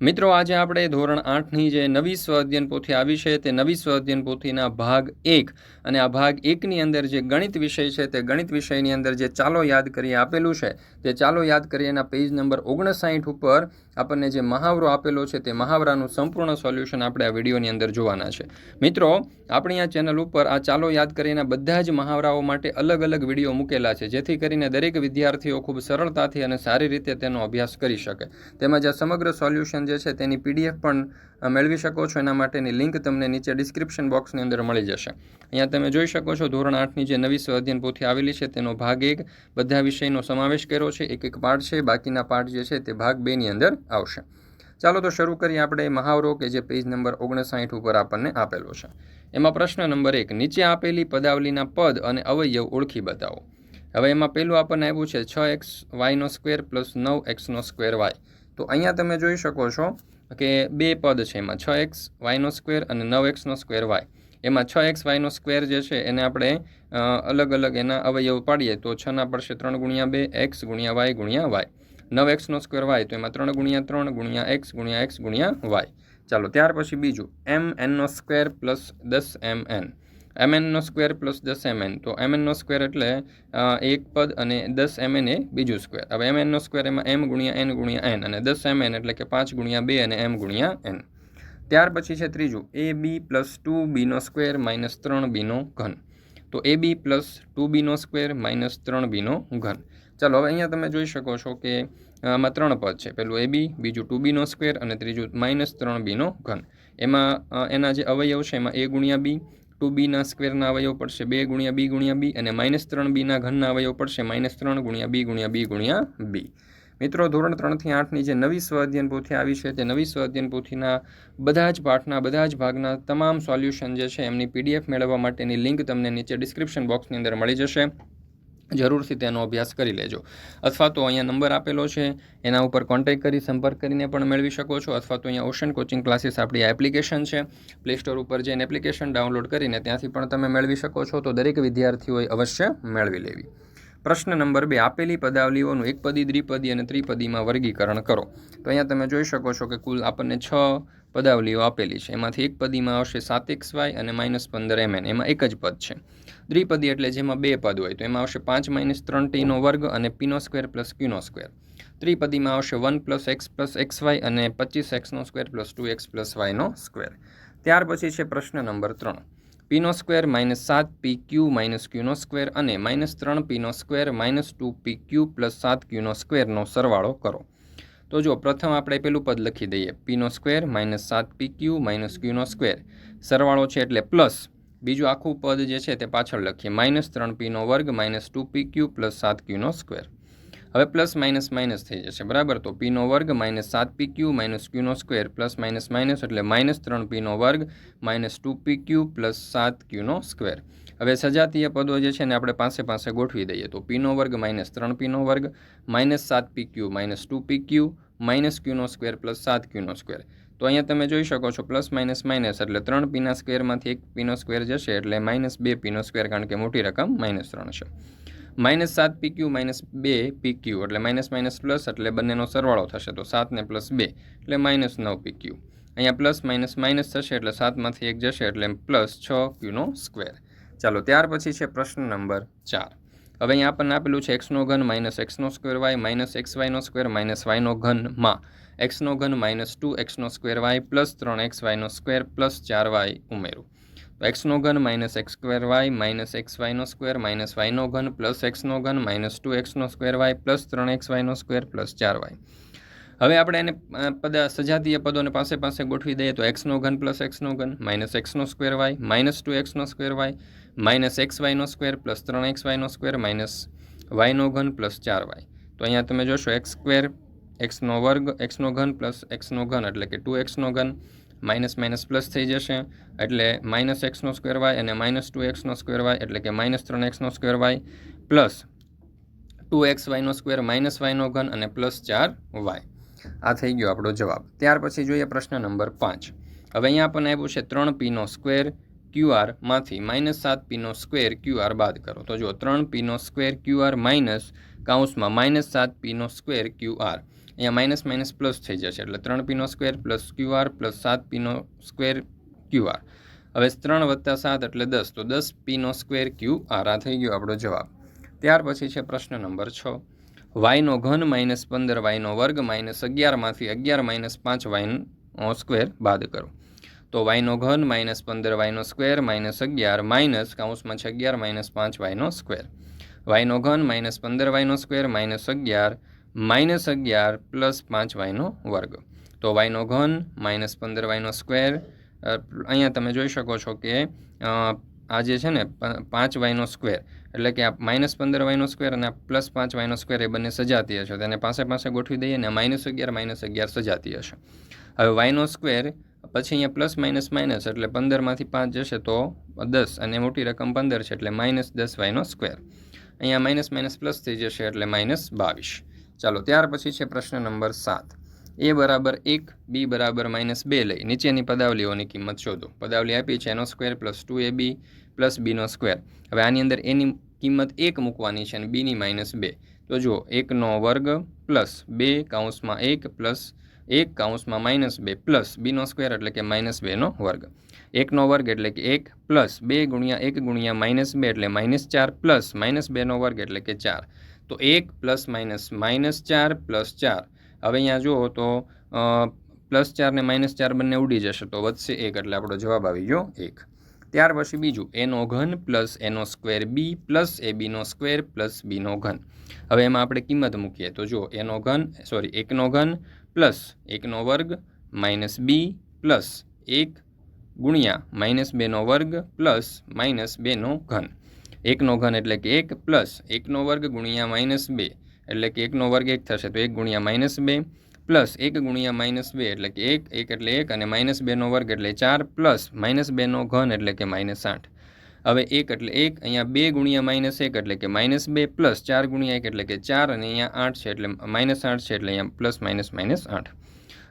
મિત્રો, આજે આપણે ધોરણ આઠની જે નવી સ્વ અધ્યયન પોથી આવી છે, તે નવી સ્વ અધ્યયન પોથીના ભાગ એક. અને આ ભાગ એકની અંદર જે ગણિત વિષય છે, તે ગણિત વિષયની અંદર જે ચાલો યાદ કરીએ આપેલું છે, તે ચાલો યાદ કરીએના પેજ નંબર ઓગણસાઠ ઉપર આપણને જે મહાવરો આપેલો છે, તે મહાવરાનું સંપૂર્ણ સોલ્યુશન આપણે આ વિડીયોની અંદર જોવાના છે. મિત્રો, આપણી આ ચેનલ ઉપર આ ચાલો યાદ કરીએના બધા જ મહાવરાઓ માટે અલગ અલગ વીડિયો મૂકેલા છે, જેથી કરીને દરેક વિદ્યાર્થીઓ ખૂબ સરળતાથી અને સારી રીતે તેનો અભ્યાસ કરી શકે. તેમજ આ સમગ્ર સોલ્યુશન જે છે તેની પીડીએફ પણ મેળવી શકો છો. એના માટેની લિંક તમને નીચે ડિસ્ક્રિપ્શન બોક્સની અંદર મળી જશે. અહીંયા તમે જોઈ શકો છો ધોરણ આઠની જે નવી સ્વાધ્યન પોથી આવેલી છે, તેનો ભાગ એક. બધા વિષયનો સમાવેશ કર્યો છે. એક એક પાઠ છે. બાકીના પાઠ જે છે તે ભાગ બેની અંદર આવશે. ચાલો તો શરૂ કરીએ આપણે મહાવરો કે જે પેજ નંબર ઓગણસાઠ ઉપર આપણને આપેલો છે. એમાં પ્રશ્ન નંબર એક. નીચે આપેલી પદાવલીના પદ અને અવયવ ઓળખી બતાવો. હવે એમાં પહેલું આપણને આવ્યું છે છ એક્સ વાયનો સ્ક્વેર પ્લસ નવ એક્સનો સ્ક્વેર વાય. તો અહીંયા તમે જોઈ શકો છો કે બે પદ છે, એમાં છ એક્સ વાયનો સ્ક્વેર અને નવ એક્સનો સ્ક્વેર વાય. એમાં છ એક્સ વાયનો સ્ક્વેર જે છે, એને આપણે અલગ અલગ એના અવયવ પાડીએ તો છના પડશે ત્રણ ગુણ્યા બે એક્સ ગુણ્યા વાય ગુણ્યા વાય. નવ એક્સનો સ્ક્વેર વાય તો એમાં ત્રણ ગુણ્યા ત્રણ ગુણ્યા એક્સ ગુણ્યા એક્સ ગુણ્યા વાય. ચાલો ત્યાર પછી બીજું, એમ એનનો સ્ક્વેર પ્લસ દસ એમ એન. એમ એનનો સ્ક્વેર પ્લસ દસ એમ એન. તો એમ એનનો સ્ક્વેર એટલે એક પદ અને દસ એમ એન એ બીજું સ્ક્વેર. હવે એમ એનનો સ્ક્વેર એમાં એમ ગુણ્યા એન ગુણ્યા એન અને દસ એમ એન એટલે કે પાંચ ગુણ્યા બે અને એમ ગુણ્યા એન. ત્યાર પછી છે ત્રીજું, એ બી પ્લસ ટુ બીનો સ્ક્વેર માઇનસ ત્રણ બીનો ઘન. તો એ બી પ્લસ ટુ બીનો સ્ક્વેર માઇનસ ત્રણ બીનો ઘન. ચાલો, હવે અહીંયા તમે જોઈ શકો છો કે આમાં ત્રણ પદ છે. પેલું એ બી, બીજું ટુ બીનો સ્ક્વેર અને ત્રીજું માઇનસ ત્રણ બીનો ઘન. એમાં એના જે અવયવ છે એમાં એ ગુણ્યા બી ટુ બીના સ્ક્વેરના અવયવ પડશે બે ગુણ્યા બી ગુણ્યા બી અને માઇનસ ત્રણ બીના ઘનના અવયવ પડશે માઇનસ ત્રણ ગુણ્યા બી ગુણ્યા બી ગુણ્યા બી. મિત્રો, ધોરણ ત્રણથી આઠની જે નવી સ્વાધ્યન પોથી આવી છે, તે નવી સ્વાધ્યન પોથીના બધા જ પાઠના, બધા જ ભાગના તમામ સોલ્યુશન જે છે, એમની પીડીએફ મેળવવા માટેની લિંક તમને નીચે ડિસ્ક્રિપ્શન બોક્સની અંદર મળી જશે. જરૂરથી તેનો અભ્યાસ કરી લેજો. અથવા તો અહીંયા નંબર આપેલો છે, એના ઉપર કોન્ટેક્ટ કરી સંપર્ક કરીને પણ મેળવી શકો છો, અથવા તો અહીંયા ઓશન કોચિંગ ક્લાસીસ આપણી એપ્લિકેશન છે. પ્લે સ્ટોર ઉપર જઈને એપ્લિકેશન ડાઉનલોડ કરીને ત્યાંથી પણ તમે મેળવી શકો છો, તો દરેક વિદ્યાર્થીઓએ અવશ્ય મેળવી લેવી. પ્રશ્ન નંબર બે, આપેલી પદાવલીઓનું એકપદી દ્વિપદી અને ત્રિપદીમાં વર્ગીકરણ કરો. તો અહીંયા તમે જોઈ શકો છો કે કુલ આપણને છ પદાવલીઓ આપેલી છે. એમાંથી એક પદીમાં આવશે સાત એક્સ વાય અને માઇનસ પંદર એમએન એમાં એક જ પદ છે. દ્વિપદી એટલે જેમાં બે પદ હોય તો એમાં આવશે પાંચ માઇનસ ત્રણ ટીનો વર્ગ અને પીનો સ્ક્વેર પ્લસ ક્યુનો સ્ક્વેર. ત્રિપદીમાં આવશે one plus X plus X Y અને પચીસ એક્સનો square plus two X plus વાયનો square. ત્યાર પછી છે પ્રશ્ન નંબર ત્રણ. પીનો સ્ક્વેર માઇનસ સાત પી ક્યુ માઇનસ ક્યુનો સ્ક્વેર અને માઇનસ ત્રણ પીનો square minus two P Q plus સાત ક્યુનો સ્ક્વેરનો સરવાળો કરો. તો જો પ્રથમ આપણે પેલું પદ લખી દઈએ. પીનો સ્ક્વેર માઇનસ સાત પી ક્યુ માઇનસ ક્યુનો સ્ક્વેર સરવાળો છે એટલે પ્લસ બીજું આખું પદ જે છે તે પાછળ લખીએ. માઇનસ ત્રણ પીનો વર્ગ minus two P Q plus સાત ક્યુનો સ્ક્વેર હવે પ્લસ માઇનસ માઇનસ થઈ જશે, બરાબર? તો પીનો વર્ગ માઇનસ સાત પી ક્યુ માઇનસ ક્યુનો સ્ક્વેર પ્લસ માઇનસ માઇનસ, એટલે માઇનસ ત્રણ પીનો વર્ગ minus two P Q plus સાત ક્યુનો સ્ક્વેર. હવે સજાતીય પદો જે છે ને આપણે પાસે પાસે ગોઠવી દઈએ. તો પીનો વર્ગ માઇનસ ત્રણ પીનો વર્ગ માઇનસ સાત P Q minus two P Q minus ક્યુનો square plus સાત ક્યુનો સ્ક્વેર. તો અહીંયા તમે જોઈ શકો છો પ્લસ માઇનસ માઇનસ, એટલે ત્રણ પીના સ્ક્વેરમાંથી એક પીનો સ્ક્વેર જશે, એટલે માઇનસ બે પીનો સ્ક્વેર કારણ કે મોટી રકમ માઇનસ ત્રણ છે. માઇનસ સાત પી ક્યુ, માઇનસ બે પી ક્યુ. એટલે માઇનસ માઇનસ પ્લસ એટલે બંનેનો સરવાળો થશે. તો સાતને પ્લસ બે એટલે માઇનસ નવ પી ક્યુ. અહીંયા પ્લસ માઇનસ માઇનસ થશે એટલે સાતમાંથી એક જશે એટલે પ્લસ છ ક્યુનો સ્ક્વેર. ચાલો, ત્યાર પછી છે પ્રશ્ન નંબર ચાર. હવે અહીંયા આપણને આપેલું છે એક્સનો ઘન માઇનસ એક્સનો સ્ક્વેર વાય, માઇનસ એક્સ વાયનો સ્ક્વેર, માઇનસ વાયનો ઘનમાં એક્સનો ઘન માઇનસ ટુ એક્સનો સ્ક્વેર વાય પ્લસ ત્રણ એક્સ વાયનો સ્ક્વેર પ્લસ ચાર વાય ઉમેરું. તો એક્સનો ઘન minus X square Y minus X વાયનો square minus વાયનો ઘન પ્લસ એક્સનો ઘન માઇનસ ટુ એક્સનો સ્ક્વેર વાય પ્લસ ત્રણ એક્સ વાયનો સ્ક્વેર પ્લસ ચાર વાય હવે આપણે એને પદ, સજાતીય પદોને પાસે પાસે ગોઠવી દઈએ તો એક્સનો ઘન પ્લસ એક્સનો ઘન માઇનસ એક્સનો સ્ક્વેર વાય માઇનસ ટુ એક્સનો સ્ક્વેર વાય માઇનસ એક્સ વાયનો સ્ક્વેર પ્લસ ત્રણ એક્સ વાયનો સ્ક્વેર માઇનસ વાયનો ઘન પ્લસ ચાર વાય તો અહીંયા તમે જોશો એક્સ સ્ક્વેર એક્સનો વર્ગ એક્સનો ઘન પ્લસ એક્સનો ઘન એટલે કે ટુ એક્સનો ઘન માઇનસ માઇનસ પ્લસ થઈ જશે. એટલે માઇનસ એક્સનો સ્ક્વેર વાય અને માઇનસ ટુ એક્સનો સ્ક્વેર વાય એટલે કે માઇનસ ત્રણ એક્સનો square Y plus two X વાયનો square minus વાયનો ઘન અને પ્લસ ચાર વાય. આ થઈ ગયો આપણો જવાબ. ત્યાર પછી જોઈએ પ્રશ્ન નંબર પાંચ. હવે અહીંયા આપણને આવ્યું છે ત્રણ પીનો સ્ક્વેર ક્યુઆરમાંથી માઇનસ સાત પીનો સ્ક્વેર ક્યુઆર બાદ કરો. તો જો ત્રણ પીનો સ્ક્વેર ક્યુઆર માઇનસ કાઉન્સમાં માઇનસ સાત પીનો સ્ક્વેર ક્યુઆર અહીંયા માઇનસ માઇનસ પ્લસ થઈ જશે. એટલે ત્રણ પીનો સ્ક્વેર પ્લસ ક્યુઆર પ્લસ સાત પીનો સ્ક્વેર ક્યુઆર હવે ત્રણ વત્તા સાત એટલે દસ. તો દસ પીનો સ્ક્વેર ક્યુ આર આ થઈ ગયો આપણો જવાબ. ત્યાર પછી છે પ્રશ્ન નંબર છ. વાયનો ઘન માઇનસ પંદર વાયનો વર્ગ માઇનસ અગિયારમાંથી અગિયાર માઇનસ પાંચ વાયનો સ્ક્વેર બાદ કરો. તો વાયનો ઘન માઇનસ પંદર વાયનો સ્ક્વેર માઇનસ અગિયાર માઇનસ કાઉન્સમાં છે અગિયાર માઇનસ પાંચ વાયનો સ્ક્વેર વાયનો ઘન માઇનસ પંદર વાયનો સ્ક્વેર માઇનસ અગિયાર માઇનસ અગિયાર પ્લસ પાંચ વાયનો વર્ગ તો વાયનો ઘન માઇનસ પંદર વાયનો સ્ક્વેર અહીંયા તમે જોઈ શકો છો કે આ જે છે ને પાંચ વાયનો સ્ક્વેર એટલે કે આ માઇનસ પંદર વાયનો સ્ક્વેર અને પ્લસ પાંચ વાયનો સ્ક્વેર એ બંને સજાતીય છે તેને પાસે પાસે ગોઠવી દઈએ અને માઇનસ અગિયાર માઇનસ અગિયાર સજાતીય છે હવે વાયનો સ્ક્વેર પછી અહીંયા પ્લસ માઇનસ માઇનસ એટલે પંદરમાંથી પાંચ જશે તો દસ. અને મોટી રકમ પંદર છે એટલે માઇનસ દસ વાયનો સ્ક્વેર અહીંયા માઇનસ માઇનસ પ્લસ થઈ જશે એટલે માઇનસ બાવીસ. ચાલો, ત્યાર પછી છે પ્રશ્ન નંબર સાત. એ બરાબર એક, બી બરાબર માઇનસ બે લઈ. નીચેની પદાવલીઓની કિંમત શોધો. પદાવલી આપી છે એનો square plus two A B plus Bino square હવે આની અંદર એની કિંમત એક મૂકવાની છે અને બીની માઇનસ બે. તો જુઓ એકનો વર્ગ પ્લસ બે કાઉન્સમાં એક પ્લસ એક કાઉન્સમાં માઇનસ બે પ્લસ બીનો સ્ક્વેર એટલે કે માઇનસ બેનો વર્ગ. એકનો વર્ગ એટલે કે એક પ્લસ બે ગુણ્યા એક ગુણ્યા માઇનસ બે એટલે માઇનસ ચાર પ્લસ માઇનસ બેનો વર્ગ એટલે કે ચાર. તો એક પ્લસ માઇનસ માઇનસ ચાર પ્લસ ચાર. હવે અહીંયા જુઓ તો પ્લસ ચાર ને માઇનસ ચાર બંને ઉડી જશે તો વધશે એક એટલે આપણો જવાબ આવી ગયો એક. ત્યાર પછી બીજું એનો ઘન પ્લસ એનો સ્ક્વેર બી પ્લસ એ બીનો સ્ક્વેર પ્લસ બીનો ઘન. હવે એમાં આપણે કિંમત મૂકીએ તો જુઓ એનો ઘન સોરી એકનો ઘન પ્લસ એકનો વર્ગ માઇનસ બી પ્લસ એક ગુણ્યા માઇનસ બેનો વર્ગ પ્લસ માઇનસ બેનો ઘન. એકનો ઘન એટલે કે એક પ્લસ એકનો વર્ગ ગુણ્યા માઇનસ બે. એટલે કે એકનો વર્ગ એક થશે તો એક ગુણ્યા માઇનસ બે પ્લસ એક ગુણ્યા માઇનસ બે એટલે કે એક એક એટલે એક અને માઇનસ બેનો વર્ગ એટલે ચાર પ્લસ માઇનસ બેનો ઘન એટલે કે માઇનસ આઠ. હવે એક એટલે એક, અહીંયા બે ગુણ્યા માઇનસ એક એટલે કે માઇનસ બે પ્લસ ચાર ગુણ્યા એક એટલે કે ચાર અને અહીંયા આઠ છે એટલે માઇનસ આઠ છે એટલે અહીંયા પ્લસ માઇનસ માઇનસ આઠ.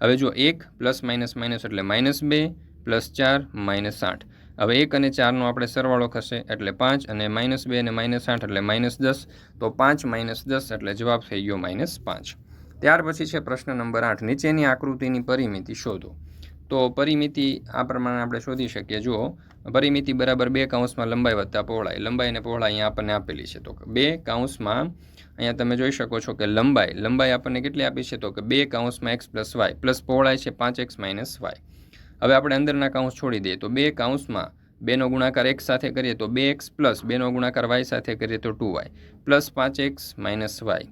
હવે જો એક પ્લસ માઇનસ માઇનસ એટલે માઇનસ બે પ્લસ ચાર માઇનસ આઠ. હવે એક અને ચારનો આપણે સરવાળો થશે એટલે પાંચ અને માઇનસ બે અને માઇનસ આઠ એટલે માઇનસ દસ. તો પાંચ માઇનસ દસ એટલે જવાબ થઈ ગયો માઇનસ પાંચ. ત્યાર પછી છે પ્રશ્ન નંબર આઠ. નીચેની આકૃતિની પરિમિતિ શોધો. તો પરિમિતિ આ પ્રમાણે આપણે શોધી શકીએ. જુઓ, પરિમિતિ બરાબર બે કાઉન્સમાં લંબાઈ વત્તા પહોળાઈ. લંબાઈ અને પહોળાઈ અહીંયા આપણને આપેલી છે. તો બે કાઉન્સમાં અહીંયા તમે જોઈ શકો છો કે લંબાઈ લંબાઈ આપણને કેટલી આપી છે? તો કે બે કાઉન્સમાં એક્સ પ્લસ વાય, પ્લસ પહોળાઈ છે પાંચ એક્સ માઇનસ વાય. હવે આપણે અંદરના કાઉન્સ છોડી દઈએ. તો બે કાઉન્સમાં બેનો ગુણાકાર એક્સ સાથે કરીએ તો બે એક્સ પ્લસ, બેનો ગુણાકાર વાય સાથે કરીએ તો ટુ વાય. પ્લસ પાંચ એક્સ માઇનસ વાય.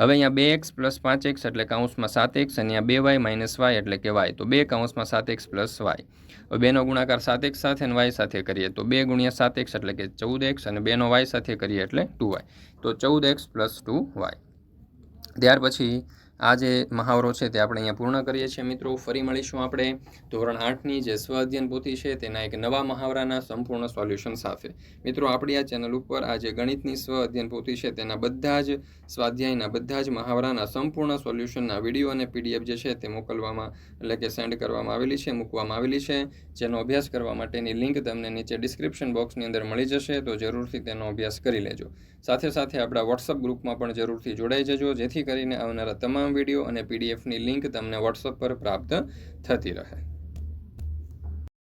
હવે અહીંયા બે એક્સ પ્લસ પાંચ એક્સ એટલે કાઉન્સમાં સાત એક્સ અને અહીંયા બે વાય માઇનસ વાય એટલે કે વાય. તો બે કાઉન્સમાં સાત એક્સ પ્લસ વાય. હવે બેનો ગુણાકાર સાત એક્સ સાથે અને વાય સાથે કરીએ તો બે ગુણ્યા સાત એક્સ એટલે કે ચૌદ એક્સ અને બેનો વાય સાથે કરીએ એટલે ટુ વાય. તો ચૌદ એક્સ પ્લસ ટુ વાય. ત્યાર પછી આ જે મહાવરો છે તે આપણે અહીંયા પૂર્ણ કરીએ છીએ મિત્રો. ફરી મળીશું આપણે ધોરણ આઠની જે સ્વ અધ્યયન પોથી છે તેના એક નવા મહાવરાના સંપૂર્ણ સોલ્યુશન સાથે. મિત્રો, આપણી આ ચેનલ ઉપર આ જે ગણિતની સ્વ અધ્યયન પોથી છે તેના બધા જ સ્વાધ્યાયના બધા જ મહાવરાના સંપૂર્ણ સોલ્યુશનના વીડિયો અને પીડીએફ જે છે તે મોકલવામાં એટલે કે સેન્ડ કરવામાં આવેલી છે, મૂકવામાં આવેલી છે. જેનો અભ્યાસ કરવા માટેની લિંક તમને નીચે ડિસ્ક્રિપ્શન બોક્સની અંદર મળી જશે, તો જરૂરથી તેનો અભ્યાસ કરી લેજો. સાથે સાથે આપણા વોટ્સઅપ ગ્રુપમાં પણ જરૂરથી જોડાઈ જજો. જેથી કરીને આવનારા તમામ વીડિયો અને પીડીએફની લિંક તમને વોટ્સઅપ પર પ્રાપ્ત થતી રહે.